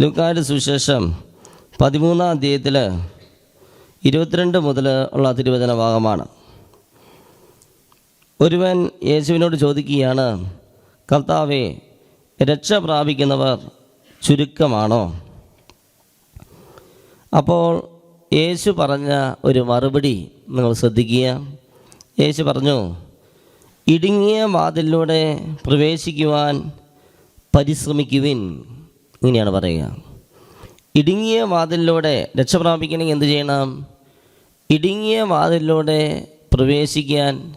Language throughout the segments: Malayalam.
ലുക്കായുടെ സുവിശേഷം പതിമൂന്നാം അധ്യായത്തിൽ ഇരുപത്തിരണ്ട് മുതൽ ഉള്ള തിരുവചന ഭാഗമാണ്. ഒരുവൻ യേശുവിനോട് ചോദിക്കുകയാണ് കർത്താവെ രക്ഷ പ്രാപിക്കുന്നവർ ചുരുക്കമാണോ? അപ്പോൾ യേശു പറഞ്ഞ ഒരു മറുപടി നിങ്ങൾ ശ്രദ്ധിക്കുക. യേശു പറഞ്ഞു ഇടുങ്ങിയ വാതിലിലൂടെ പ്രവേശിക്കുവാൻ പരിശ്രമിക്കുവിൻ. ഇങ്ങനെയാണ് പറയുക. ഇടുങ്ങിയ വാതിലിലൂടെ രക്ഷ പ്രാപിക്കണമെങ്കിൽ എന്ത് ചെയ്യണം? ഇടുങ്ങിയ വാതിലിലൂടെ പ്രവേശിക്കാൻ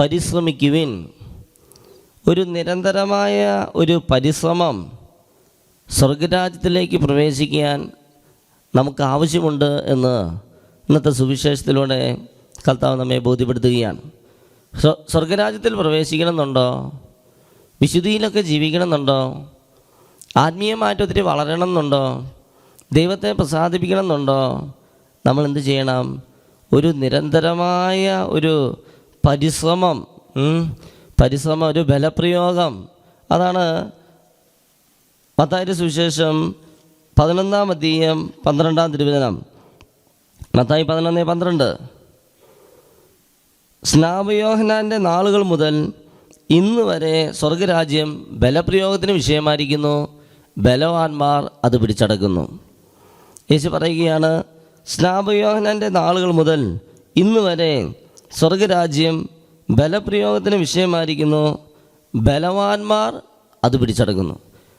പരിശ്രമിക്കുവിൻ. ഒരു നിരന്തരമായ ഒരു പരിശ്രമം സ്വർഗരാജ്യത്തിലേക്ക് പ്രവേശിക്കാൻ നമുക്ക് ആവശ്യമുണ്ട് എന്ന് ഇന്നത്തെ സുവിശേഷത്തിലൂടെ കർത്താവ് നമ്മെ ബോധ്യപ്പെടുത്തുകയാണ്. സ്വ- സ്വർഗരാജ്യത്തിൽ പ്രവേശിക്കണമെന്നുണ്ടോ? വിശുദ്ധിയിലൊക്കെ ജീവിക്കണമെന്നുണ്ടോ? ആത്മീയമായിട്ട് ഒത്തിരി വളരണമെന്നുണ്ടോ? ദൈവത്തെ പ്രസാദിപ്പിക്കണം എന്നുണ്ടോ നമ്മൾ എന്ത് ചെയ്യണം? ഒരു നിരന്തരമായ ഒരു പരിശ്രമം പരിശ്രമം ഒരു ബലപ്രയോഗം. അതാണ് മത്തായിയുടെ സുവിശേഷം പതിനൊന്നാം അധ്യയം പന്ത്രണ്ടാം തിരുവചനം. മത്തായി പതിനൊന്ന് പന്ത്രണ്ട്. സ്നാപയോഹനാന്റെ നാളുകൾ മുതൽ ഇന്ന് വരെ സ്വർഗരാജ്യം ബലപ്രയോഗത്തിന് വിഷയമായിരിക്കുന്നു. ബലവാന്മാർ അത് പിടിച്ചടക്കുന്നു. യേശു പറയുകയാണ് സ്നാപയോഹനന്റെ നാളുകൾ മുതൽ ഇന്ന് വരെ സ്വർഗരാജ്യം ബലപ്രയോഗത്തിന് വിഷയമായിരിക്കുന്നു. ബലവാന്മാർ അത് പിടിച്ചടക്കുന്നു.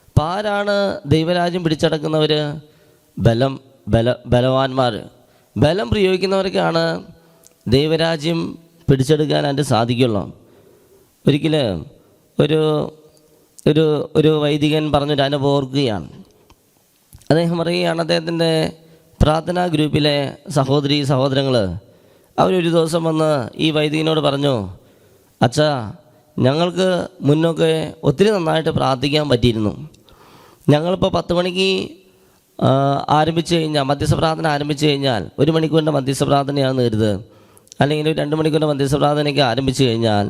അപ്പം ആരാണ് ദൈവരാജ്യം പിടിച്ചടക്കുന്നവർ ബലം ബല ബലവാന്മാർ ബലം പ്രയോഗിക്കുന്നവർക്കാണ് ദൈവരാജ്യം പിടിച്ചെടുക്കാൻ അതിന്റെ സാധിക്കുള്ളൂ. ഒരിക്കൽ ഒരു ഒരു ഒരു വൈദികൻ പറഞ്ഞൊരു അനുഭവം ഓർക്കുകയാണ്. അദ്ദേഹം പറയുകയാണ് അദ്ദേഹത്തിന്റെ പ്രാർത്ഥനാ ഗ്രൂപ്പിലെ സഹോദരി സഹോദരങ്ങൾ അവരൊരു ദിവസം വന്ന് ഈ വൈദികനോട് പറഞ്ഞു അച്ഛാ ഞങ്ങൾക്ക് മുന്നൊക്കെ ഒത്തിരി നന്നായിട്ട് പ്രാർത്ഥിക്കാൻ പറ്റിയിരുന്നു. ഞങ്ങളിപ്പോൾ പത്ത് മണിക്ക് ആരംഭിച്ചു കഴിഞ്ഞാൽ മധ്യസ്ഥ പ്രാർത്ഥന ആരംഭിച്ചു കഴിഞ്ഞാൽ ഒരു മണിക്കൂറിന്റെ മധ്യസ്ഥ പ്രാർത്ഥനയാണ് കരുത് അല്ലെങ്കിൽ ഒരു രണ്ട് മണിക്കൂറിന്റെ മധ്യസ്ഥ പ്രാർത്ഥനയ്ക്ക് ആരംഭിച്ചു കഴിഞ്ഞാൽ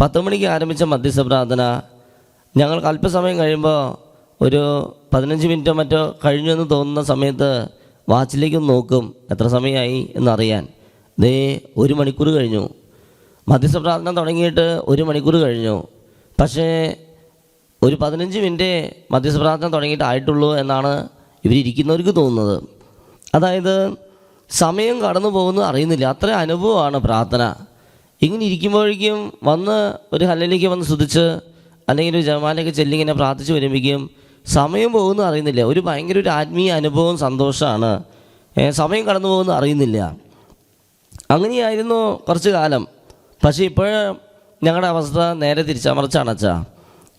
പത്ത് മണിക്ക് ആരംഭിച്ച മധ്യസ്ഥ പ്രാർത്ഥന ഞങ്ങൾക്ക് അല്പസമയം കഴിയുമ്പോൾ ഒരു പതിനഞ്ച് മിനിറ്റോ മറ്റോ കഴിഞ്ഞു എന്ന് തോന്നുന്ന സമയത്ത് വാച്ചിലേക്ക് നോക്കും എത്ര സമയമായി എന്നറിയാൻ. ദേ ഒരു മണിക്കൂർ കഴിഞ്ഞു. മധ്യസ്ഥ പ്രാർത്ഥന തുടങ്ങിയിട്ട് ഒരു മണിക്കൂർ കഴിഞ്ഞു. പക്ഷേ ഒരു പതിനഞ്ച് മിനിറ്റ് മധ്യസ്ഥ പ്രാർത്ഥന തുടങ്ങിയിട്ട് ആയിട്ടുള്ളൂ എന്നാണ് ഇവരിയ്ക്കുന്നവർക്ക് തോന്നുന്നത്. അതായത് സമയം കടന്നു പോകുന്നത് അറിയുന്നില്ല. അത്ര അനുഭവമാണ് പ്രാർത്ഥന. ഇങ്ങനെ ഇരിക്കുമ്പോഴേക്കും വന്ന് ഒരു ഹല്ലിലേക്ക് വന്ന് സ്തുതിച്ച് അല്ലെങ്കിൽ ഒരു ജമാലയൊക്കെ ചെല്ലി ഇങ്ങനെ പ്രാർത്ഥിച്ച് വരുമ്പോഴേക്കും സമയം പോകുന്ന അറിയുന്നില്ല. ഒരു ഭയങ്കര ഒരു ആത്മീയ അനുഭവം സന്തോഷമാണ്. സമയം കടന്നു പോകുന്ന അറിയുന്നില്ല. അങ്ങനെയായിരുന്നു കുറച്ച് കാലം. പക്ഷേ ഇപ്പോൾ ഞങ്ങളുടെ അവസ്ഥ നേരെ തിരിച്ചമർച്ചാണ് അച്ഛാ.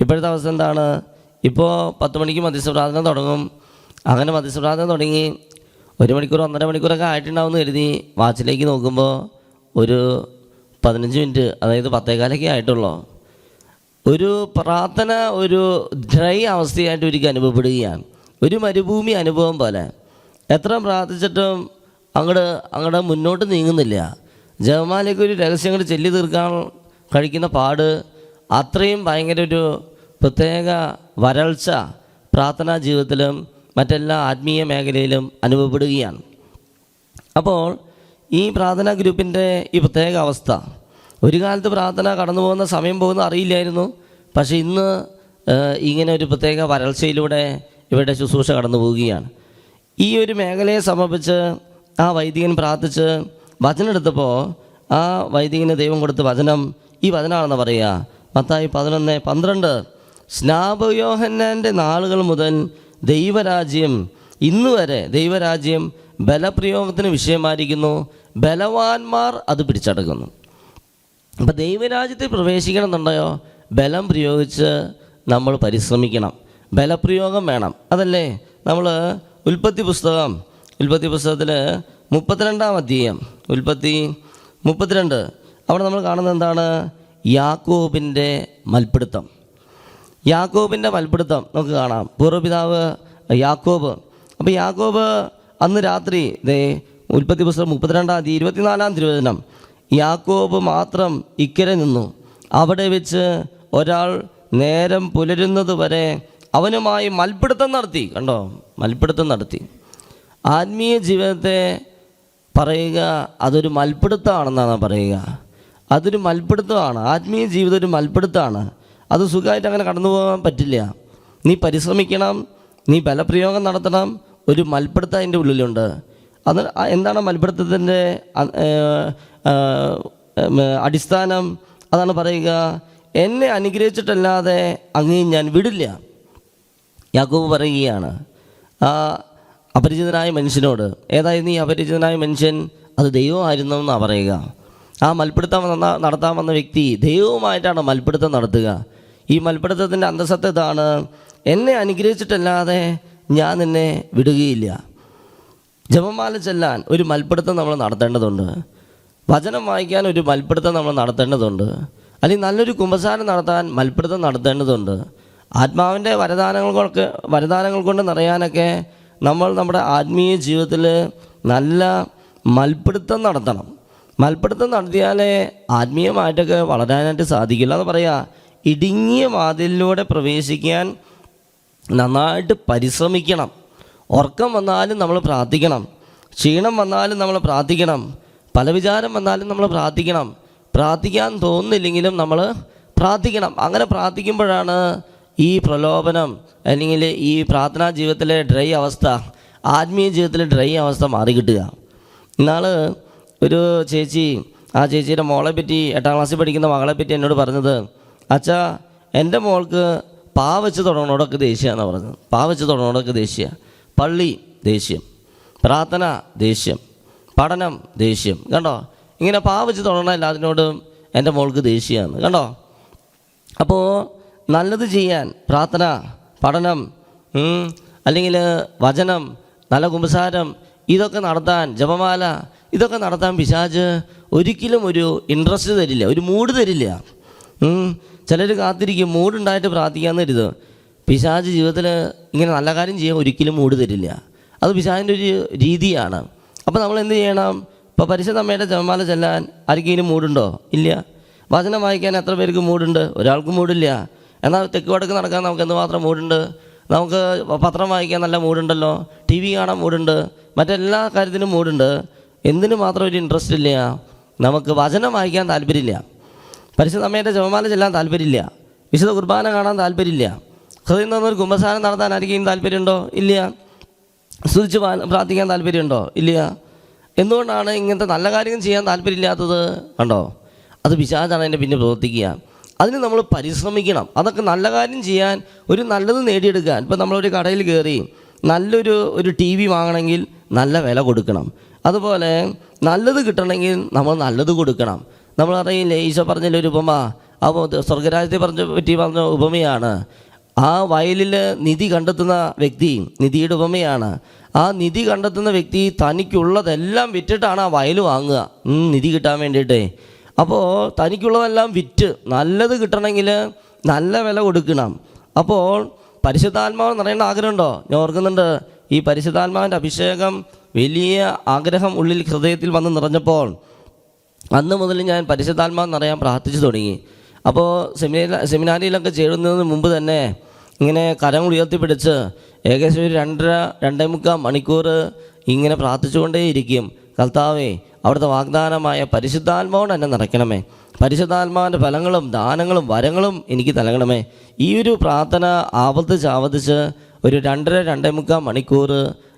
ഇപ്പോഴത്തെ അവസ്ഥ എന്താണ്? ഇപ്പോൾ പത്ത് മണിക്ക് മധ്യസ്ഥ പ്രാർത്ഥന തുടങ്ങും. അങ്ങനെ മധ്യസ്ഥ പ്രാർത്ഥന തുടങ്ങി ഒരു മണിക്കൂർ ഒന്നര മണിക്കൂറൊക്കെ ആയിട്ടുണ്ടാവുമെന്ന് കരുതി വാച്ചിലേക്ക് നോക്കുമ്പോൾ ഒരു പതിനഞ്ച് മിനിറ്റ് അതായത് പത്തേകാലൊക്കെ ആയിട്ടുള്ളൂ. ഒരു പ്രാർത്ഥന ഒരു ഡ്രൈ അവസ്ഥയായിട്ട് ഒരിക്കൽ അനുഭവപ്പെടുകയാണ്. ഒരു മരുഭൂമി അനുഭവം പോലെ. എത്ര പ്രാർത്ഥിച്ചിട്ടും അങ്ങോട്ട് അങ്ങോട്ട് മുന്നോട്ട് നീങ്ങുന്നില്ല. ജപമാലയ്ക്ക് ഒരു രഹസ്യം അങ്ങോട്ട് ചെല്ലി തീർക്കാൻ കഴിക്കുന്ന പാട് അത്രയും ഭയങ്കര ഒരു പ്രത്യേക വരൾച്ച പ്രാർത്ഥനാ ജീവിതത്തിലും മറ്റെല്ലാ ആത്മീയ മേഖലയിലും അനുഭവപ്പെടുകയാണ്. അപ്പോൾ ഈ പ്രാർത്ഥനാ ഗ്രൂപ്പിന്റെ ഈ പ്രത്യേക അവസ്ഥ ഒരു കാലത്ത് പ്രാർത്ഥന കടന്നു പോകുന്ന സമയം പോകുന്ന അറിയില്ലായിരുന്നു. പക്ഷേ ഇന്ന് ഇങ്ങനെ ഒരു പ്രത്യേക വരൾച്ചയിലൂടെ ഇവരുടെ ശുശ്രൂഷ കടന്നു പോവുകയാണ്. ഈ ഒരു മേഖലയെ സമർപ്പിച്ച് ആ വൈദികൻ പ്രാർത്ഥിച്ച് വചനം എടുത്തപ്പോൾ ആ വൈദികന് ദൈവം കൊടുത്ത വചനം ഈ വചനമാണെന്ന് പറയുക. മത്തായി പതിനൊന്ന് പന്ത്രണ്ട്. സ്നാപയോഹന്നാന്റെ നാളുകൾ മുതൽ ദൈവരാജ്യം ഇന്ന് വരെ ദൈവരാജ്യം ബലപ്രയോഗത്തിന് വിഷയമായിരിക്കുന്നു. ബലവാന്മാർ അത് പിടിച്ചടക്കുന്നു. അപ്പം ദൈവരാജ്യത്തിൽ പ്രവേശിക്കണം എന്നുണ്ടോ ബലം പ്രയോഗിച്ച് നമ്മൾ പരിശ്രമിക്കണം. ബലപ്രയോഗം വേണം. അതല്ലേ? നമ്മൾ ഉൽപ്പത്തി പുസ്തകം ഉൽപ്പത്തി പുസ്തകത്തിൽ മുപ്പത്തിരണ്ടാം അധ്യായം ഉൽപ്പത്തി മുപ്പത്തിരണ്ട്. അവിടെ നമ്മൾ കാണുന്നത് എന്താണ്? യാക്കോബിന്റെ മൽപ്പിടുത്തം. യാക്കോബിന്റെ മൽപ്പിടുത്തം നമുക്ക് കാണാം. പൂർവപിതാവ് യാക്കോബ്. അപ്പോൾ യാക്കോബ് അന്ന് രാത്രി ദേ ഉൽപ്പത്തി പുസ്തകം മുപ്പത്തിരണ്ടാം തീയതി ഇരുപത്തിനാലാം തിരുവചനം യാക്കോബ് മാത്രം ഇക്കരെ നിന്നു. അവിടെ വെച്ച് ഒരാൾ നേരം പുലരുന്നത് വരെ അവനുമായി മൽപ്പിടുത്തം നടത്തി. കണ്ടോ? മൽപ്പിടുത്തം നടത്തി. ആത്മീയ ജീവിതത്തെ പറയുക അതൊരു മൽപ്പിടുത്തമാണെന്നാണ് പറയുക. അതൊരു മൽപ്പിടുത്തമാണ് ആത്മീയ ജീവിതം ഒരു മൽപ്പിടുത്തമാണ് അത് സുഖമായിട്ട് അങ്ങനെ കടന്നു പോകാൻ പറ്റില്ല. നീ പരിശ്രമിക്കണം. നീ ബലപ്രയോഗം നടത്തണം. ഒരു മൽപ്പിടുത്തം അതിന്റെ ഉള്ളിലുണ്ട്. അത് എന്താണ് ഉം, അടിസ്ഥാനം? അതാണ് പറയുക എന്നെ അനുഗ്രഹിച്ചിട്ടല്ലാതെ അങ്ങേ ഞാൻ വിടില്ല. യാക്കോബ് പറയുകയാണ് ആ അപരിചിതനായ മനുഷ്യനോട് ഏതായിരുന്നു ഈ അപരിചിതനായ മനുഷ്യൻ? അത് ദൈവമായിരുന്നു എന്നാണ് പറയുക. ആ മൽപ്പിടുത്തം നടത്താൻ വന്ന വ്യക്തി ദൈവവുമായിട്ടാണ് മൽപ്പിടുത്തം നടത്തുക. ഈ മൽപ്പിടുത്തത്തിന്റെ അന്തസത്ത ഇതാണ് എന്നെ അനുഗ്രഹിച്ചിട്ടല്ലാതെ ഞാൻ നിന്നെ വിടുകയില്ല. ജപമാല ചെല്ലാൻ ഒരു മൽപ്പിടുത്തം നമ്മൾ നടത്തേണ്ടതുണ്ട്. വചനം വായിക്കാൻ ഒരു മൽപ്പിടുത്തം നമ്മൾ നടത്തേണ്ടതുണ്ട്. അല്ലെങ്കിൽ നല്ലൊരു കുമ്പസാരം നടത്താൻ മൽപ്പിടുത്തം നടത്തേണ്ടതുണ്ട്. ആത്മാവിന്റെ വരദാനങ്ങൾക്ക് വരദാനങ്ങൾ കൊണ്ട് നിറയാനൊക്കെ നമ്മൾ നമ്മുടെ ആത്മീയ ജീവിതത്തിൽ നല്ല മൽപ്പിടുത്തം നടത്തണം. മൽപ്പിടുത്തം നടത്തിയാലേ ആത്മീയമായിട്ടൊക്കെ വളരാനായിട്ട് സാധിക്കില്ല എന്ന് പറയാ ഇടുങ്ങിയ വാതിലിലൂടെ പ്രവേശിക്കാൻ നന്നായിട്ട് പരിശ്രമിക്കണം. ഉറക്കം വന്നാലും നമ്മൾ പ്രാർത്ഥിക്കണം. ക്ഷീണം വന്നാലും നമ്മൾ പ്രാർത്ഥിക്കണം. പല വിചാരം വന്നാലും നമ്മൾ പ്രാർത്ഥിക്കണം. പ്രാർത്ഥിക്കാൻ തോന്നുന്നില്ലെങ്കിലും നമ്മൾ പ്രാർത്ഥിക്കണം. അങ്ങനെ പ്രാർത്ഥിക്കുമ്പോഴാണ് ഈ പ്രലോഭനം അല്ലെങ്കിൽ ഈ പ്രാർത്ഥനാ ജീവിതത്തിലെ ഡ്രൈ അവസ്ഥ ആത്മീയ ജീവിതത്തിലെ ഡ്രൈ അവസ്ഥ മാറി കിട്ടുക. ഇന്നാൾ ഒരു ചേച്ചി ആ ചേച്ചിയുടെ മോളെ പറ്റി എട്ടാം ക്ലാസ്സിൽ പഠിക്കുന്ന മകളെ പറ്റി എന്നോട് പറഞ്ഞത് അച്ഛാ എന്റെ മോൾക്ക് പാവച്ച് തുടങ്ങണോടൊക്കെ ദേഷ്യമാണെന്ന് പറഞ്ഞത്. പാവച്ച് തുടങ്ങണോടൊക്കെ ദേഷ്യ. പള്ളി ദേഷ്യം പ്രാർത്ഥന ദേഷ്യം പഠനം ദേഷ്യം. കണ്ടോ? ഇങ്ങനെ പാവച്ച് തുടങ്ങണ എല്ലാത്തിനോടും എന്റെ മോൾക്ക് ദേഷ്യമാണ് കണ്ടോ? അപ്പോൾ നല്ലത് ചെയ്യാൻ പ്രാർത്ഥന പഠനം അല്ലെങ്കിൽ വചനം നല്ല കുമ്പസാരം ഇതൊക്കെ നടത്താൻ ജപമാല ഇതൊക്കെ നടത്താൻ പിശാജ് ഒരിക്കലും ഒരു ഇൻട്രസ്റ്റ് തരില്ല ഒരു മൂഡ് തരില്ല. ചിലർ കാത്തിരിക്കും മൂഡുണ്ടായിട്ട് പ്രാർത്ഥിക്കാമെന്ന് കരുത്. പിശാജ് ജീവിതത്തിൽ ഇങ്ങനെ നല്ല കാര്യം ചെയ്യാൻ ഒരിക്കലും മൂഡ് തരില്ല. അത് പിശാജിന്റെ ഒരു രീതിയാണ്. അപ്പോൾ നമ്മൾ എന്ത് ചെയ്യണം? ഇപ്പോൾ പരിശുദ്ധ അമ്മയുടെ ജപമാല ചെല്ലാൻ ആർക്കെങ്കിലും മൂടുണ്ടോ? ഇല്ല. വചനം വായിക്കാൻ എത്ര പേർക്ക് മൂടുണ്ട്? ഒരാൾക്കും മൂടില്ല. എന്നാൽ തെക്ക് വടക്ക് നടക്കാൻ നമുക്ക് എന്തുമാത്രം മൂടുണ്ട്? നമുക്ക് പത്രം വായിക്കാൻ നല്ല മൂടുണ്ടല്ലോ? ടി വി കാണാൻ മൂടുണ്ട്? മറ്റെല്ലാ കാര്യത്തിനും മൂടുണ്ട്. എന്തിനു മാത്രം ഒരു ഇൻട്രസ്റ്റ് ഇല്ല? നമുക്ക് വചനം വായിക്കാൻ താല്പര്യമില്ല. പരിശുദ്ധ അമ്മയുടെ ജപമാല ചെല്ലാൻ താല്പര്യമില്ല. വിശുദ്ധ കുർബാന കാണാൻ താല്പര്യമില്ല. ഹൃദയം തന്നൊരു കുംഭസാരം നടത്താൻ ആയിരിക്കും താല്പര്യമുണ്ടോ? ഇല്ല. സ്തുതിച്ച് പ്രാർത്ഥിക്കാൻ താല്പര്യമുണ്ടോ? ഇല്ല. എന്തുകൊണ്ടാണ് ഇങ്ങനത്തെ നല്ല കാര്യം ചെയ്യാൻ താല്പര്യമില്ലാത്തത്? കണ്ടോ? അത് പിശാചാണ് അതിന്റെ പിന്നെ പ്രവർത്തിക്കുക. അതിന് നമ്മൾ പരിശ്രമിക്കണം. അതൊക്കെ നല്ല കാര്യം ചെയ്യാൻ ഒരു നല്ലത് നേടിയെടുക്കാൻ. ഇപ്പോൾ നമ്മളൊരു കടയിൽ കയറി നല്ലൊരു ഒരു ടി വി വാങ്ങണമെങ്കിൽ നല്ല വില കൊടുക്കണം. അതുപോലെ നല്ലത് കിട്ടണമെങ്കിൽ നമ്മൾ നല്ലത് കൊടുക്കണം. നമ്മൾ അറിയില്ലേ ഈശോ ഒരു ഉപമ. അപ്പോൾ സ്വർഗരാജ്യത്തെ പറഞ്ഞ പറ്റി പറഞ്ഞ ഉപമയാണ്. ആ വയലിൽ നിധി കണ്ടെത്തുന്ന വ്യക്തി നിധിയുടെ ഉപമയാണ്. ആ നിധി കണ്ടെത്തുന്ന വ്യക്തി തനിക്കുള്ളതെല്ലാം വിറ്റിട്ടാണ് ആ വയൽ വാങ്ങുക. നിധി കിട്ടാൻ വേണ്ടിയിട്ടേ. അപ്പോൾ തനിക്കുള്ളതെല്ലാം വിറ്റ് നല്ലത് കിട്ടണമെങ്കിൽ നല്ല വില കൊടുക്കണം. അപ്പോൾ പരിശുദ്ധാത്മാവ് നിറയേണ്ട ആഗ്രഹമുണ്ടോ? ഞാൻ ഓർക്കുന്നുണ്ട്. ഈ പരിശുദ്ധാത്മാവിന്റെ അഭിഷേകം വലിയ ആഗ്രഹം ഉള്ളിൽ ഹൃദയത്തിൽ വന്ന് നിറഞ്ഞപ്പോൾ അന്ന് മുതൽ ഞാൻ പരിശുദ്ധാത്മാവ് നിറയാൻ പ്രാർത്ഥിച്ചു തുടങ്ങി. അപ്പോൾ സെമിനാരി സെമിനാരിയിലൊക്കെ ചേരുന്നതിന് മുമ്പ് തന്നെ ഇങ്ങനെ കരം ഉയർത്തിപ്പിടിച്ച് ഏകദേശം ഒരു രണ്ടര രണ്ടേ മുക്കാൽ മണിക്കൂർ ഇങ്ങനെ പ്രാർത്ഥിച്ചുകൊണ്ടേയിരിക്കും. കർത്താവേ അവിടുത്തെ വാഗ്ദാനമായ പരിശുദ്ധാത്മാവോട് എന്നെ നിറയ്ക്കണമേ. പരിശുദ്ധാത്മാവിന്റെ ഫലങ്ങളും ദാനങ്ങളും വരങ്ങളും എനിക്ക് നൽകണമേ. ഈ ഒരു പ്രാർത്ഥന ആവർത്തിച്ച് ആവർത്തിച്ച് ഒരു രണ്ടര രണ്ടേ മുക്കാൽ മണിക്കൂർ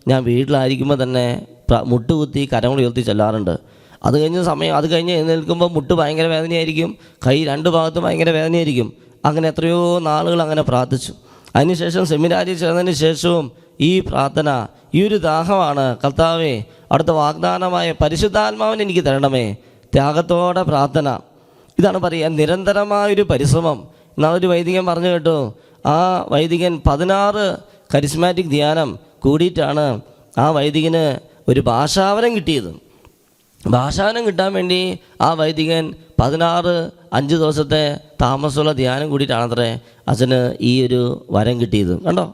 ഞാൻ വീട്ടിലായിരിക്കുമ്പോൾ തന്നെ മുട്ടുകുത്തി കരങ്ങൾ ഉയർത്തി ചെല്ലാറുണ്ട്. അത് കഴിഞ്ഞ സമയം അത് കഴിഞ്ഞ് എഴുന്നേൽക്കുമ്പോൾ മുട്ട് ഭയങ്കര വേദനയായിരിക്കും. കൈ രണ്ട് ഭാഗത്തും ഭയങ്കര വേദനയായിരിക്കും. അങ്ങനെ എത്രയോ നാളുകൾ അങ്ങനെ പ്രാർത്ഥിച്ചു. അതിനുശേഷം സെമിനാരിൽ ചേർന്നതിന് ശേഷവും ഈ പ്രാർത്ഥന ഈ ഒരു ദാഹമാണ് കർത്താവേ അടുത്ത വാഗ്ദാനമായ പരിശുദ്ധാത്മാവിനെ എനിക്ക് തരണമേ. ത്യാഗത്തോടെ പ്രാർത്ഥന. ഇതാണ് പറയുക നിരന്തരമായൊരു പരിശ്രമം. എന്നാൽ ഒരു വൈദികൻ പറഞ്ഞു കേട്ടു ആ വൈദികൻ പതിനാറ് കരിസ്മാറ്റിക് ധ്യാനം കൂടിയിട്ടാണ് ആ വൈദികന് ഒരു ഭാഷാവരം കിട്ടിയത്. ഭാഷാനം കിട്ടാൻ വേണ്ടി ആ വൈദികൻ പതിനാറ് അഞ്ച് ദിവസത്തെ താമസമുള്ള ധ്യാനം കൂടിയിട്ടാണത്രേ അച്ഛന് ഈ ഒരു വരം കിട്ടിയത് കണ്ടോ?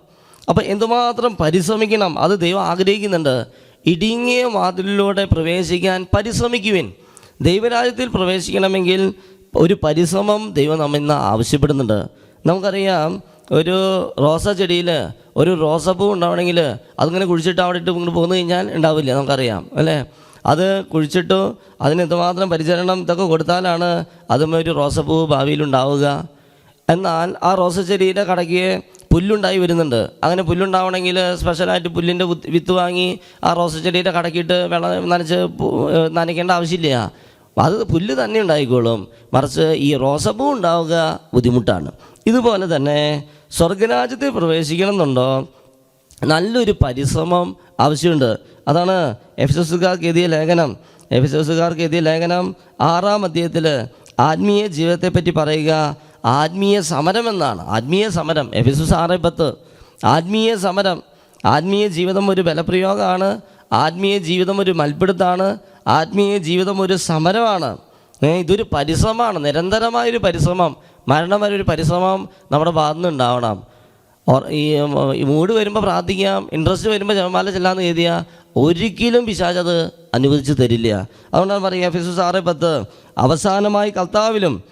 അപ്പോൾ എന്തുമാത്രം പരിശ്രമിക്കണം അത് ദൈവം ആഗ്രഹിക്കുന്നുണ്ട്. ഇടുങ്ങിയ വാതിലിലൂടെ പ്രവേശിക്കാൻ പരിശ്രമിക്കുവിൻ. ദൈവരാജ്യത്തിൽ പ്രവേശിക്കണമെങ്കിൽ ഒരു പരിശ്രമം ദൈവം നമ്മിൽ നിന്ന് ആവശ്യപ്പെടുന്നുണ്ട്. നമുക്കറിയാം ഒരു റോസ ചെടിയിൽ ഒരു റോസപ്പൂ ഉണ്ടാവണമെങ്കിൽ അതിങ്ങനെ കുഴിച്ചിട്ട് അവിടെ ഇട്ട് ഇങ്ങോട്ട് പോകുന്നു കഴിഞ്ഞാൽ ഉണ്ടാവില്ല നമുക്കറിയാം അല്ലേ? അത് കുഴിച്ചിട്ടു അതിന് എന്തുമാത്രം പരിചരണം ഇതൊക്കെ കൊടുത്താലാണ് അതും ഒരു റോസപ്പൂ ഭാവിയിൽ ഉണ്ടാവുക എന്നാൽ ആ റോസ ചെടിയുടെ കടയ്ക്ക് പുല്ലുണ്ടായി വരുന്നുണ്ട്. അങ്ങനെ പുല്ലുണ്ടാവണമെങ്കിൽ സ്പെഷ്യലായിട്ട് പുല്ലിന്റെ വിത്ത് വാങ്ങി ആ റോസ ചെടിയുടെ കടക്കിയിട്ട് വെള്ളം നനച്ച് നനയ്ക്കേണ്ട ആവശ്യമില്ല. അത് പുല്ല് തന്നെ ഉണ്ടായിക്കോളും. മറിച്ച് ഈ റോസപ്പൂ ഉണ്ടാവുക ബുദ്ധിമുട്ടാണ്. ഇതുപോലെ തന്നെ സ്വർഗരാജ്യത്തിൽ പ്രവേശിക്കണം എന്നുണ്ടോ നല്ലൊരു പരിശ്രമം ആവശ്യമുണ്ട്. അതാണ് എഫിസസുകാർക്ക് എഴുതിയ ലേഖനം. എഫിസസുകാർക്ക് എഴുതിയ ലേഖനം ആറാം അധ്യായത്തിൽ ആത്മീയ ജീവിതത്തെപ്പറ്റി പറയുക. ആത്മീയ സമരം എന്നാണ്. ആത്മീയ സമരം. എഫിസോസ് ആറേ പത്ത്. ആത്മീയ സമരം. ആത്മീയ ജീവിതം ഒരു ബലപ്രയോഗമാണ്. ആത്മീയ ജീവിതം ഒരു മൽപ്പിടുത്താണ് ആത്മീയ ജീവിതം ഒരു സമരമാണ്. ഇതൊരു പരിശ്രമമാണ്. നിരന്തരമായൊരു പരിശ്രമം. മരണം വരെ ഒരു പരിശ്രമം നമ്മുടെ ഭാഗത്തു ഉണ്ടാവണം. ഈ മൂഡ് വരുമ്പോൾ പ്രാർത്ഥിക്കാം. ഇൻട്രസ്റ്റ് വരുമ്പോൾ ജപമാല ചെല്ലാന്ന് എഴുതിയാൽ ഒരിക്കലും പിശാചത് അനുവദിച്ച് തരില്ല. അതുകൊണ്ടാണ് പറയുക എഫ് ആറ് പത്ത് അവസാനമായി കർത്താവിലും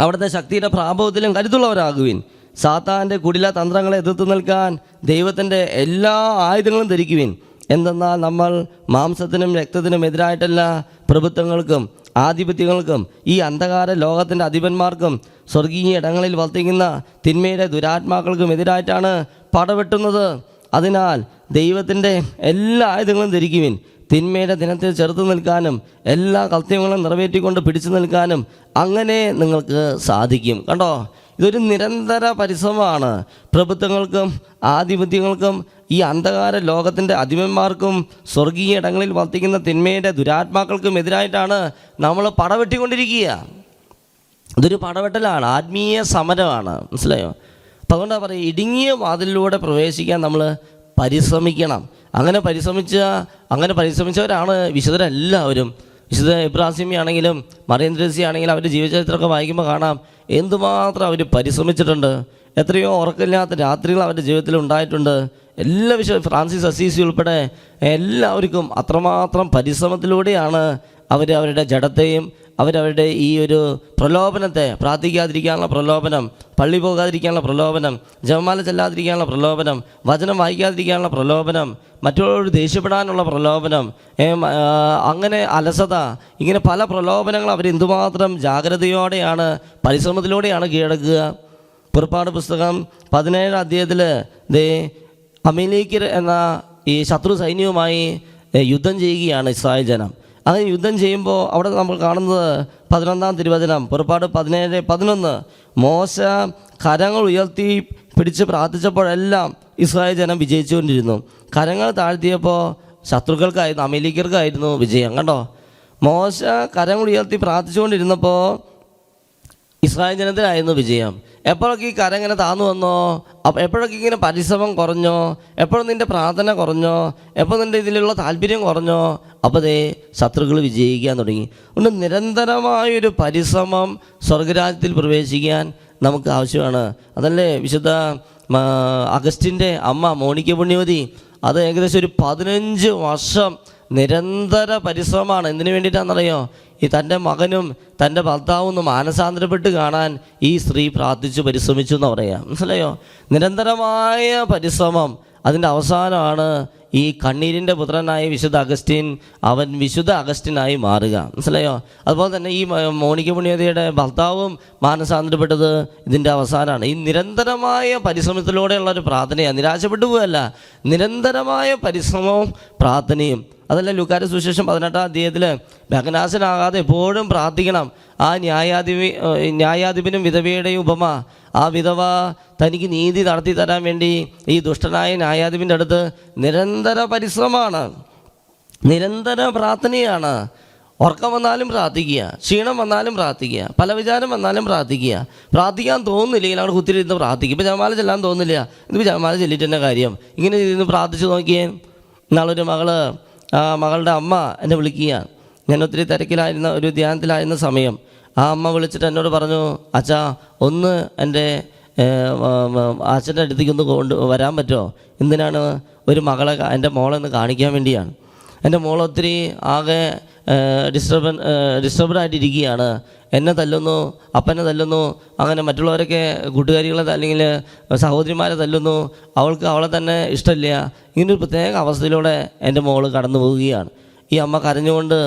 അവിടുത്തെ ശക്തിയുടെ പ്രാഭവത്തിലും കരുത്തുള്ളവരാകുവിൻ. സാത്താന്റെ കുടില തന്ത്രങ്ങളെ എതിർത്ത് നിൽക്കാൻ ദൈവത്തിന്റെ എല്ലാ ആയുധങ്ങളും ധരിക്കുവിൻ. എന്തെന്നാൽ നമ്മൾ മാംസത്തിനും രക്തത്തിനും എതിരായിട്ടല്ല പ്രഭുത്വങ്ങൾക്കും ആധിപത്യങ്ങൾക്കും ഈ അന്ധകാര ലോകത്തിന്റെ അധിപന്മാർക്കും സ്വർഗീയ ഇടങ്ങളിൽ വർത്തിക്കുന്ന തിന്മയുടെ ദുരാത്മാക്കൾക്കും എതിരായിട്ടാണ് പടവെട്ടുന്നത്. അതിനാൽ ദൈവത്തിന്റെ എല്ലാ ആയുധങ്ങളും ധരിക്കുവിൻ. തിന്മയുടെ ദിനത്തിൽ ചെറുത്തു നിൽക്കാനും എല്ലാ കർത്തവ്യങ്ങളും നിറവേറ്റിക്കൊണ്ട് പിടിച്ചു നിൽക്കാനും അങ്ങനെ നിങ്ങൾക്ക് സാധിക്കും. കണ്ടോ? ഇതൊരു നിരന്തര പരിശ്രമമാണ്. പ്രഭുത്വങ്ങൾക്കും ആധിപത്യങ്ങൾക്കും ഈ അന്ധകാര ലോകത്തിന്റെ അധിപന്മാർക്കും സ്വർഗീയ ഇടങ്ങളിൽ വർത്തിക്കുന്ന തിന്മയുടെ ദുരാത്മാക്കൾക്കും എതിരായിട്ടാണ് നമ്മൾ പടവെട്ടിക്കൊണ്ടിരിക്കുക. ഇതൊരു പടവെട്ടലാണ്. ആത്മീയ സമരമാണ്. മനസ്സിലായോ? അപ്പം അതുകൊണ്ടാണ് പറയുക ഇടുങ്ങിയ വാതിലിലൂടെ പ്രവേശിക്കാൻ നമ്മൾ പരിശ്രമിക്കണം. അങ്ങനെ പരിശ്രമിച്ച അങ്ങനെ പരിശ്രമിച്ചവരാണ് വിശുദ്ധരെല്ലാവരും. വിശുദ്ധ ഇബ്രാഹിമി ആണെങ്കിലും മറിയന്ദ്രസി ആണെങ്കിലും അവരുടെ ജീവചരിത്രമൊക്കെ വായിക്കുമ്പോൾ കാണാം എന്തുമാത്രം അവർ പരിശ്രമിച്ചിട്ടുണ്ട്. എത്രയോ ഉറക്കമില്ലാത്ത രാത്രികൾ അവരുടെ ജീവിതത്തിൽ ഉണ്ടായിട്ടുണ്ട്. എല്ലാ വിശ്വ ഫ്രാൻസിസ് അസീസി ഉൾപ്പെടെ എല്ലാവർക്കും അത്രമാത്രം പരിശ്രമത്തിലൂടെയാണ് അവർ അവരുടെ ജഡത്തെയും അവരവരുടെ ഈ ഒരു പ്രലോഭനത്തെ പ്രാർത്ഥിക്കാതിരിക്കാനുള്ള പ്രലോഭനം പള്ളി പോകാതിരിക്കാനുള്ള പ്രലോഭനം ജപമാല ചെല്ലാതിരിക്കാനുള്ള പ്രലോഭനം വചനം വായിക്കാതിരിക്കാനുള്ള പ്രലോഭനം മറ്റുള്ളവരോട് ദേഷ്യപ്പെടാനുള്ള പ്രലോഭനം അങ്ങനെ അലസത ഇങ്ങനെ പല പ്രലോഭനങ്ങൾ അവർ എന്തുമാത്രം ജാഗ്രതയോടെയാണ് പരിശ്രമത്തിലൂടെയാണ് കീഴടക്കുക. പുറപ്പാട് പുസ്തകം പതിനേഴ് അധ്യായത്തിൽ ദേ അമിലീക്കർ എന്ന ഈ ശത്രു സൈന്യവുമായി യുദ്ധം ചെയ്യുകയാണ് ഇസ്രായേൽ ജനം. അങ്ങനെ യുദ്ധം ചെയ്യുമ്പോൾ അവിടെ നമ്മൾ കാണുന്നത് പതിനൊന്നാം തിരുവചനം പുറപ്പാട് പതിനേഴ് പതിനൊന്ന്. മോശ കരങ്ങൾ ഉയർത്തി പിടിച്ച് പ്രാർത്ഥിച്ചപ്പോഴെല്ലാം ഇസ്രായേൽ ജനം വിജയിച്ചുകൊണ്ടിരുന്നു. കരങ്ങൾ താഴ്ത്തിയപ്പോൾ ശത്രുക്കൾക്കായിരുന്നു അമേരിക്കർക്കായിരുന്നു വിജയം കണ്ടോ? മോശ കരങ്ങൾ ഉയർത്തി പ്രാർത്ഥിച്ചുകൊണ്ടിരുന്നപ്പോൾ ഇസ്രായേൽ ജനത്തിനായിരുന്നു വിജയം. എപ്പോഴൊക്കെ ഈ കര ഇങ്ങനെ താന്നു വന്നോ? എപ്പോഴൊക്കെ ഇങ്ങനെ പരിശ്രമം കുറഞ്ഞോ? എപ്പോഴും നിന്റെ പ്രാർത്ഥന കുറഞ്ഞോ? എപ്പോൾ നിന്റെ ഇതിലുള്ള താല്പര്യം കുറഞ്ഞോ? അപ്പോൾ ദേ ശത്രുക്കൾ വിജയിക്കാൻ തുടങ്ങി. അതുകൊണ്ട് നിരന്തരമായൊരു പരിശ്രമം സ്വർഗരാജ്യത്തിൽ പ്രവേശിക്കാൻ നമുക്ക് ആവശ്യമാണ്. അതല്ലേ വിശുദ്ധ അഗസ്റ്റിന്റെ അമ്മ മോണിക്ക പുണ്യവതി? അത് ഏകദേശം ഒരു പതിനഞ്ച് വർഷം നിരന്തര പരിശ്രമമാണ്. എന്തിനു വേണ്ടിയിട്ടാണെന്നറിയോ? ഈ തന്റെ മകനും തന്റെ ഭർത്താവും ഒന്ന് മാനസാന്തരപ്പെട്ട് കാണാൻ ഈ സ്ത്രീ പ്രാർത്ഥിച്ചു പരിശ്രമിച്ചു എന്ന് പറയാം. മനസ്സിലായോ? നിരന്തരമായ പരിശ്രമം അതിന്റെ അവസാനമാണ് ഈ കണ്ണീരിന്റെ പുത്രനായ വിശുദ്ധ അഗസ്റ്റിൻ അവൻ വിശുദ്ധ അഗസ്റ്റിനായി മാറുക. മനസ്സിലായോ? അതുപോലെ തന്നെ ഈ മോണിക മോണിക്ക പുണ്യതയുടെ ഭർത്താവും മാനസാന്തരപ്പെട്ടത് ഇതിന്റെ അവസാനമാണ്. ഈ നിരന്തരമായ പരിശ്രമത്തിലൂടെയുള്ള ഒരു പ്രാർത്ഥനയാണ്. നിരാശപ്പെട്ടു പോകല്ല നിരന്തരമായ പരിശ്രമവും പ്രാർത്ഥനയും. അതല്ല ലുക്കാര സുശേഷം പതിനെട്ടാം അധ്യായത്തിൽ ഭഗ്നാശനാകാതെ എപ്പോഴും പ്രാർത്ഥിക്കണം. ആ ന്യായാധിപി ന്യായാധിപനും വിധവയുടെയും ഉപമ. ആ വിധവ തനിക്ക് നീതി നടത്തി തരാൻ വേണ്ടി ഈ ദുഷ്ടനായ ന്യായാധിപന്റെ അടുത്ത് നിരന്തര പരിശ്രമമാണ്. നിരന്തര പ്രാർത്ഥനയാണ്. ഉറക്കം വന്നാലും പ്രാർത്ഥിക്കുക ക്ഷീണം വന്നാലും പ്രാർത്ഥിക്കുക പല വിചാരം വന്നാലും പ്രാർത്ഥിക്കുക. പ്രാർത്ഥിക്കാൻ തോന്നുന്നില്ലെങ്കിൽ അവിടെ കുത്തിരിന്ന് പ്രാർത്ഥിക്കും. ഇപ്പം ജമാല ചെല്ലാൻ തോന്നുന്നില്ല. ഇതിപ്പോൾ ജമാല ചെല്ലിട്ട് തന്നെ കാര്യം. ഇങ്ങനെ ഇരുന്ന് പ്രാർത്ഥിച്ച് നോക്കിയേ. നാളൊരു മകൾ മകളുടെ അമ്മ എന്നെ വിളിക്കുക. ഞാൻ ഒത്തിരി തിരക്കിലായിരുന്ന ഒരു ധ്യാനത്തിലായിരുന്ന സമയം. ആ അമ്മ വിളിച്ചിട്ട് എന്നോട് പറഞ്ഞു അച്ഛാ ഒന്ന് എന്റെ അച്ഛന്റെ അടുത്തേക്ക് ഒന്ന് കൊണ്ട് വരാൻ പറ്റുമോ? എന്തിനാണ് ഒരു മകളെ എന്റെ മോളെ ഒന്ന് കാണിക്കാൻ വേണ്ടിയാണ്. എന്റെ മോൾ ഒത്തിരി ആകെ ഡിസ്റ്റർബൻ ഡിസ്റ്റർബഡ് ആയിട്ടിരിക്കുകയാണ്. എന്നെ തല്ലുന്നു അപ്പനെ തല്ലുന്നു അങ്ങനെ മറ്റുള്ളവരൊക്കെ കൂട്ടുകാരികളെ അല്ലെങ്കിൽ സഹോദരിമാരെ തല്ലുന്നു. അവൾക്ക് അവളെ തന്നെ ഇഷ്ടമില്ല. ഇങ്ങനൊരു പ്രത്യേക അവസ്ഥയിലൂടെ എന്റെ മോൾ കടന്നു പോവുകയാണ്. ഈ അമ്മ കരഞ്ഞുകൊണ്ട്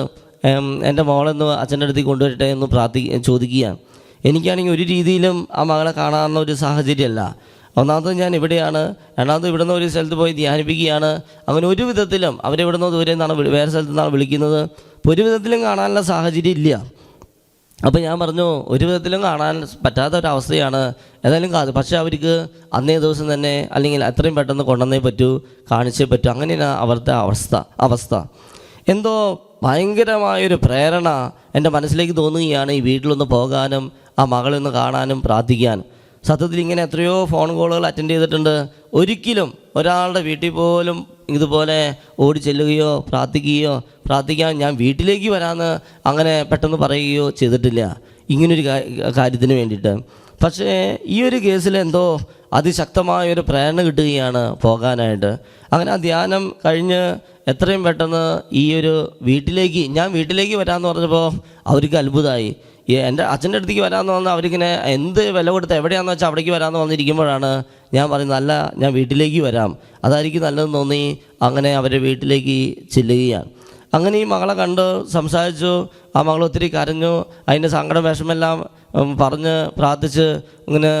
എന്റെ മോളെന്ന് അച്ഛന്റെ അടുത്തേക്ക് കൊണ്ടുവരട്ടെ എന്ന് പ്രാർത്ഥി ചോദിക്കുകയാണ്. എനിക്കാണെങ്കിൽ ഒരു രീതിയിലും ആ മകളെ കാണാവുന്ന ഒരു സാഹചര്യമല്ല. ഒന്നാമത് ഞാൻ ഇവിടെയാണ്. രണ്ടാമത് ഇവിടുന്ന് ഒരു സ്ഥലത്ത് പോയി ധ്യാനിപ്പിക്കുകയാണ്. അങ്ങനെ ഒരു വിധത്തിലും അവരെവിടുന്ന് ദൂരെ നിന്നാണ് വേറെ സ്ഥലത്തു നിന്നാണ് വിളിക്കുന്നത്. അപ്പോൾ ഒരു വിധത്തിലും കാണാനുള്ള സാഹചര്യം ഇല്ല. അപ്പോൾ ഞാൻ പറഞ്ഞു ഒരു വിധത്തിലും കാണാൻ പറ്റാത്ത ഒരു അവസ്ഥയാണ്. ഏതായാലും പക്ഷേ അവർക്ക് അന്നേ ദിവസം തന്നെ അല്ലെങ്കിൽ എത്രയും പെട്ടെന്ന് കൊണ്ടുവന്നേ പറ്റൂ കാണിച്ചേ പറ്റൂ. അങ്ങനെയാണ് അവരുടെ അവസ്ഥ അവസ്ഥ. എന്തോ ഭയങ്കരമായൊരു പ്രേരണ എന്റെ മനസ്സിലേക്ക് തോന്നുകയാണ് ഈ വീട്ടിലൊന്ന് പോകാനും ആ മകളൊന്ന് കാണാനും പ്രാർത്ഥിക്കാനും സത്യത്തിൽ ഇങ്ങനെ എത്രയോ ഫോൺ കോളുകൾ അറ്റൻഡ് ചെയ്തിട്ടുണ്ട്. ഒരിക്കലും ഒരാളുടെ വീട്ടിൽ പോലും ഇതുപോലെ ഓടി ചെല്ലുകയോ പ്രാർത്ഥിക്കുകയോ പ്രാർത്ഥിക്കാൻ ഞാൻ വീട്ടിലേക്ക് വരാമെന്ന് അങ്ങനെ പെട്ടെന്ന് പറയുകയോ ചെയ്തിട്ടില്ല. ഇങ്ങനൊരു കാര്യത്തിന് വേണ്ടിയിട്ട്. പക്ഷേ ഈ ഒരു കേസിൽ എന്തോ അതിശക്തമായ ഒരു പ്രേരണ കിട്ടുകയാണ് പോകാനായിട്ട്. അങ്ങനെ ആ ധ്യാനം കഴിഞ്ഞ് എത്രയും പെട്ടെന്ന് ഈ ഒരു വീട്ടിലേക്ക് ഞാൻ വീട്ടിലേക്ക് വരാമെന്ന് പറഞ്ഞപ്പോൾ അവർക്ക് അത്ഭുതമായി. എന്റെ അച്ഛന്റെ അടുത്തേക്ക് വരാമെന്ന് വന്ന് അവരിങ്ങനെ എന്ത് വില കൊടുത്ത് എവിടെയാണെന്ന് വെച്ചാൽ അവിടേക്ക് വരാമെന്ന് വന്നിരിക്കുമ്പോഴാണ് ഞാൻ പറയുന്നത് അല്ല ഞാൻ വീട്ടിലേക്ക് വരാം. അതായിരിക്കും നല്ലതെന്ന് തോന്നി അങ്ങനെ അവരെ വീട്ടിലേക്ക് ചെല്ലുകയാണ്. അങ്ങനെ ഈ മകളെ കണ്ട് സംസാരിച്ചു. ആ മകൾ ഒത്തിരി കരഞ്ഞു. അതിന്റെ സങ്കടം വിഷമെല്ലാം പറഞ്ഞ് പ്രാർത്ഥിച്ച് ഇങ്ങനെ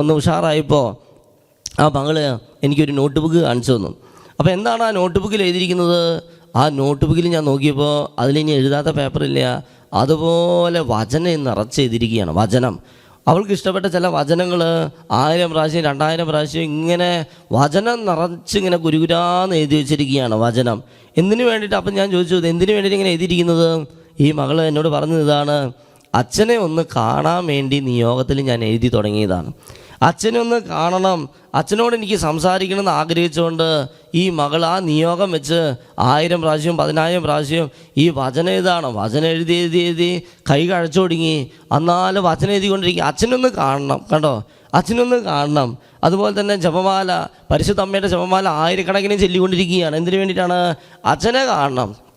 ഒന്ന് ഉഷാറായപ്പോൾ ആ മകൾ എനിക്കൊരു നോട്ട് ബുക്ക് കാണിച്ചു തന്നു. അപ്പോൾ എന്താണ് ആ നോട്ട് ബുക്കിൽ എഴുതിയിരിക്കുന്നത്? ആ നോട്ട് ബുക്കിൽ ഞാൻ നോക്കിയപ്പോൾ അതിലിനി എഴുതാത്ത പേപ്പറില്ല. അതുപോലെ വചനം നിറച്ച് ചെയ്തിരിക്കുകയാണ് വചനം. അവൾക്ക് ഇഷ്ടപ്പെട്ട ചില വചനങ്ങൾ ആയിരം പ്രാവശ്യം രണ്ടായിരം പ്രാവശ്യം ഇങ്ങനെ വചനം നിറച്ച് ഇങ്ങനെ ഗുരുഗുരാന്ന് എഴുതി വെച്ചിരിക്കുകയാണ് വചനം. എന്തിനു വേണ്ടിയിട്ട് അപ്പം ഞാൻ ചോദിച്ചു എന്തിനു വേണ്ടിയിട്ട് ഇങ്ങനെ എഴുതിയിരിക്കുന്നത്? ഈ മകൾ എന്നോട് പറഞ്ഞത് ഇതാണ് അച്ഛനെ ഒന്ന് കാണാൻ വേണ്ടി നിയോഗത്തിൽ ഞാൻ എഴുതി തുടങ്ങിയതാണ്. അച്ഛനെ ഒന്ന് കാണണം. അച്ഛനോട് എനിക്ക് സംസാരിക്കണം എന്ന് ആഗ്രഹിച്ചുകൊണ്ട് ഈ മകൾ ആ നിയോഗം വെച്ച് ആയിരം പ്രാവശ്യം പതിനായിരം പ്രാവശ്യം ഈ വചനം ഇതാണ് വചനം എഴുതി എഴുതി എഴുതി കൈ കഴച്ചൊടുങ്ങി എന്നാലും വചനം എഴുതിക്കൊണ്ടിരിക്കുക. അച്ഛനൊന്ന് കാണണം കണ്ടോ? അച്ഛനൊന്ന് കാണണം. അതുപോലെ തന്നെ ജപമാല പരിശുദ്ധ അമ്മയുടെ ജപമാല ആയിരക്കണക്കിന് ചൊല്ലിക്കൊണ്ടിരിക്കുകയാണ്. എന്തിനു വേണ്ടിയിട്ടാണ്? അച്ഛനെ കാണണം.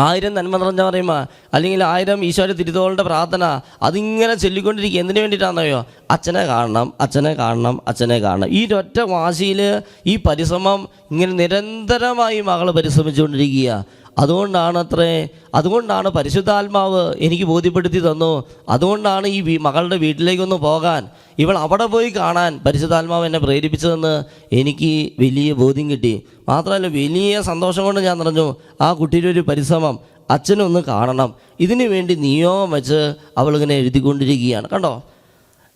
ആയിരം നന്മ നിറഞ്ഞ പറയുമ്പോൾ അല്ലെങ്കിൽ ആയിരം ഈശോയുടെ തിരുതോളുടെ പ്രാർത്ഥന അതിങ്ങനെ ചൊല്ലിക്കൊണ്ടിരിക്കുക. എന്തിനു വേണ്ടിയിട്ടാണെന്നറിയോ? അച്ഛനെ കാണണം അച്ഛനെ കാണണം അച്ഛനെ കാണണം. ഈ ഒറ്റ വാശിയിൽ ഈ പരിശ്രമം ഇങ്ങനെ നിരന്തരമായി മകൾ പരിശ്രമിച്ചുകൊണ്ടിരിക്കുക അതുകൊണ്ടാണ് അത്രേ അതുകൊണ്ടാണ് പരിശുദ്ധാത്മാവ് എനിക്ക് ബോധ്യപ്പെടുത്തി തന്നു. അതുകൊണ്ടാണ് ഈ മകളുടെ വീട്ടിലേക്കൊന്ന് പോകാൻ. ഇവൾ അവിടെ പോയി കാണാൻ പരിശുദ്ധാത്മാവ് എന്നെ പ്രേരിപ്പിച്ചതെന്ന് എനിക്ക് വലിയ ബോധ്യം കിട്ടി. മാത്രമല്ല വലിയ സന്തോഷം കൊണ്ട് ഞാൻ നിറഞ്ഞു. ആ കുട്ടിയുടെ ഒരു പരിശ്രമം അച്ഛനൊന്ന് കാണണം. ഇതിനു വേണ്ടി നിയോഗം വെച്ച് അവളിങ്ങനെ എഴുതിക്കൊണ്ടിരിക്കുകയാണ്. കണ്ടോ?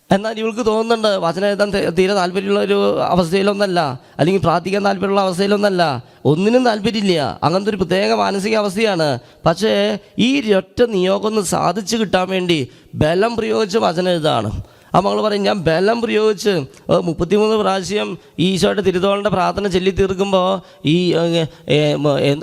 എന്നാൽ ഇവൾക്ക് തോന്നുന്നുണ്ട് വചനം എഴുതാൻ തീരെ താല്പര്യമുള്ള ഒരു അവസ്ഥയിലൊന്നല്ല അല്ലെങ്കിൽ പ്രാർത്ഥിക്കാൻ താല്പര്യമുള്ള അവസ്ഥയിലൊന്നല്ല ഒന്നിനും താല്പര്യമില്ല അങ്ങനത്തെ ഒരു പ്രത്യേക മാനസിക അവസ്ഥയാണ് പക്ഷേ ഈ ഒറ്റ നിയോഗം ഒന്ന് സാധിച്ചു കിട്ടാൻ വേണ്ടി ബലം പ്രയോഗിച്ച് വചനം എഴുതാണ്. ആ മകൾ പറയും ഞാൻ ബലം പ്രയോഗിച്ച് മുപ്പത്തിമൂന്ന് പ്രാവശ്യം ഈശോയുടെ തിരുതോളിന്റെ പ്രാർത്ഥന ചൊല്ലി തീർക്കുമ്പോൾ ഈ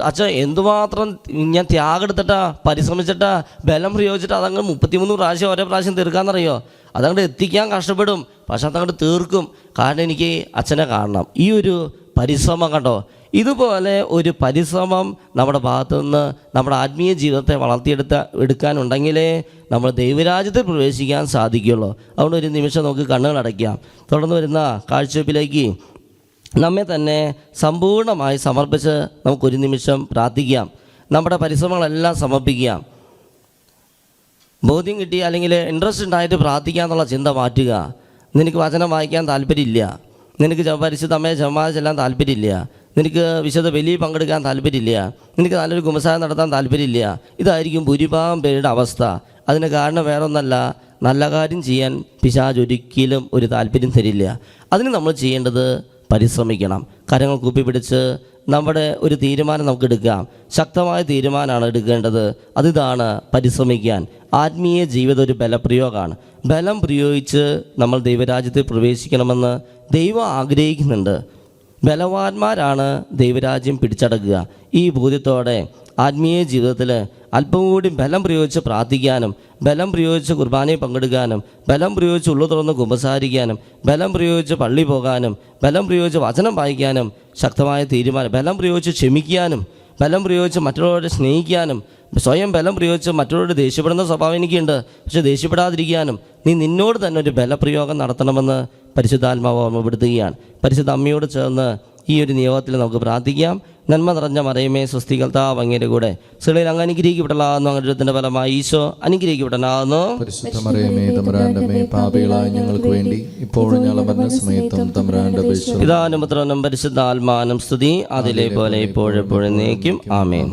അച്ഛൻ എന്തുമാത്രം ഞാൻ ത്യാഗം എടുത്തിട്ടാ പരിശ്രമിച്ചിട്ടാ ബലം പ്രയോഗിച്ചിട്ട് അതങ്ങ് മുപ്പത്തിമൂന്ന് പ്രാവശ്യം ഓരോ പ്രാവശ്യം തീർക്കാന്നറിയോ? അതങ്ങോട്ട് എത്തിക്കാൻ കഷ്ടപ്പെടും. പക്ഷെ അതങ്ങോട്ട് തീർക്കും. കാരണം എനിക്ക് അച്ഛനെ കാണണം. ഈ ഒരു പരിശ്രമം കണ്ടോ? ഇതുപോലെ ഒരു പരിശ്രമം നമ്മുടെ ഭാഗത്തു നിന്ന് നമ്മുടെ ആത്മീയ ജീവിതത്തെ വളർത്തിയെടുത്ത എടുക്കാനുണ്ടെങ്കിലേ നമ്മൾ ദൈവരാജ്യത്തിൽ പ്രവേശിക്കാൻ സാധിക്കുള്ളൂ. അതുകൊണ്ട് ഒരു നിമിഷം നമുക്ക് കണ്ണുകൾ അടയ്ക്കാം. തുടർന്ന് വരുന്ന കാഴ്ചവെപ്പിലേക്ക് നമ്മെ തന്നെ സമ്പൂർണമായി സമർപ്പിച്ച് നമുക്കൊരു നിമിഷം പ്രാർത്ഥിക്കാം. നമ്മുടെ പരിശ്രമങ്ങളെല്ലാം സമർപ്പിക്കാം. ബോധ്യം കിട്ടി അല്ലെങ്കിൽ ഇൻട്രസ്റ്റ് ഉണ്ടായിട്ട് പ്രാർത്ഥിക്കാന്നുള്ള ചിന്ത മാറ്റുക. നിനക്ക് വചനം വായിക്കാൻ താല്പര്യമില്ല. നിനക്ക് ജപ- പരിശുദ്ധ അമ്മയെ ജപമാല ചെല്ലാൻ താല്പര്യമില്ല. നിനക്ക് വിശുദ്ധ വലിയ പങ്കെടുക്കാൻ താല്പര്യമില്ല. നിനക്ക് നല്ലൊരു കുമ്പസാരം നടത്താൻ താല്പര്യമില്ല. ഇതായിരിക്കും ഭൂരിഭാഗം പേരുടെ അവസ്ഥ. അതിന് കാരണം വേറൊന്നല്ല നല്ല കാര്യം ചെയ്യാൻ പിശാജ് ഒരിക്കലും ഒരു താല്പര്യം തരില്ല. അതിന് നമ്മൾ ചെയ്യേണ്ടത് പരിശ്രമിക്കണം. കരങ്ങൾ കൂപ്പിപ്പിടിച്ച് നമ്മുടെ ഒരു തീരുമാനം നമുക്ക് എടുക്കാം ശക്തമായ തീരുമാനമാണ് എടുക്കേണ്ടത്. അതിതാണ് പരിശ്രമിക്കാൻ. ആത്മീയ ജീവിതം ഒരു ബലപ്രയോഗമാണ്. ബലം പ്രയോഗിച്ച് നമ്മൾ ദൈവരാജ്യത്തിൽ പ്രവേശിക്കണമെന്ന് ദൈവം ആഗ്രഹിക്കുന്നുണ്ട്. ബലവാന്മാരാണ് ദൈവരാജ്യം പിടിച്ചടക്കുക. ഈ ബോധ്യത്തോടെ ആത്മീയ ജീവിതത്തിൽ അല്പം കൂടി ബലം പ്രയോഗിച്ച് പ്രാർത്ഥിക്കാനും ബലം പ്രയോഗിച്ച് കുർബാനയിൽ പങ്കെടുക്കാനും ബലം പ്രയോഗിച്ച് ഉള്ളു തുറന്ന് കുമ്പസാരിക്കാനും ബലം പ്രയോഗിച്ച് പള്ളി പോകാനും ബലം പ്രയോഗിച്ച് വചനം വായിക്കാനും ശക്തമായ തീരുമാനം ബലം പ്രയോഗിച്ച് ക്ഷമിക്കാനും ബലം പ്രയോഗിച്ച് മറ്റുള്ളവരെ സ്നേഹിക്കാനും സ്വയം ബലം പ്രയോഗിച്ച് മറ്റുള്ളവരോട് ദേഷ്യപ്പെടുന്ന സ്വഭാവം എനിക്കുണ്ട്. പക്ഷെ ദേഷ്യപ്പെടാതിരിക്കാനും നീ നിന്നോട് തന്നെ ഒരു ബലപ്രയോഗം നടത്തണമെന്ന് പരിശുദ്ധാത്മാവ് ഓർമ്മപ്പെടുത്തുകയാണ്. പരിശുദ്ധ അമ്മയോട് ചേർന്ന് ഈ ഒരു നിയോഗത്തിൽ നമുക്ക് പ്രാർത്ഥിക്കാം. നന്മ നിറഞ്ഞ മറയമേ സ്വസ്തികർത്താവ് അങ്ങയുടെ കൂടെ സ്ത്രീകളിൽ അങ്ങ് അനുഗ്രഹിക്കപ്പെടലാകുന്നു അങ്ങനെ ഫലമായി ഈശോ അനുഗ്രഹിക്കപ്പെടലാകുന്നു പരിശുദ്ധ ഞങ്ങൾക്ക് വേണ്ടി ഇപ്പോഴും പിതാനും പുത്രനും പരിശുദ്ധാത്മാനും സ്തുതി. അതിലെ പോലെ ഇപ്പോഴെപ്പോഴും നീക്കും ആമേൻ.